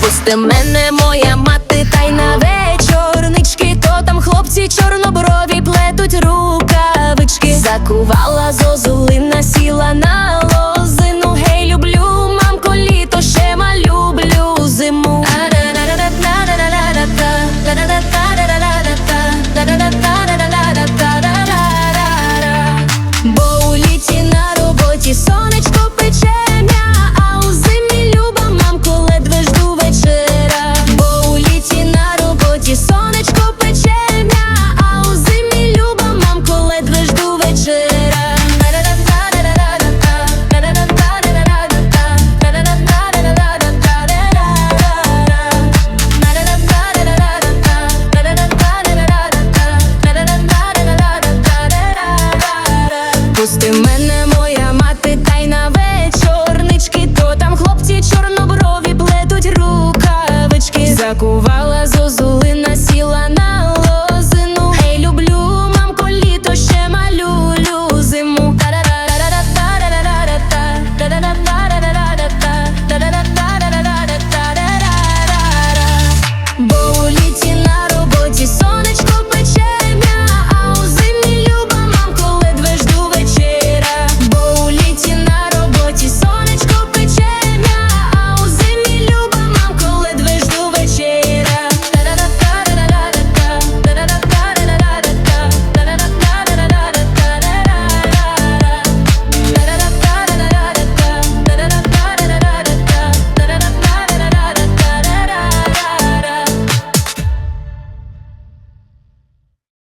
Пусти мене моя мати, та й на вечорнички, то там хлопці чорноброві плетуть рукавички. Закували com valas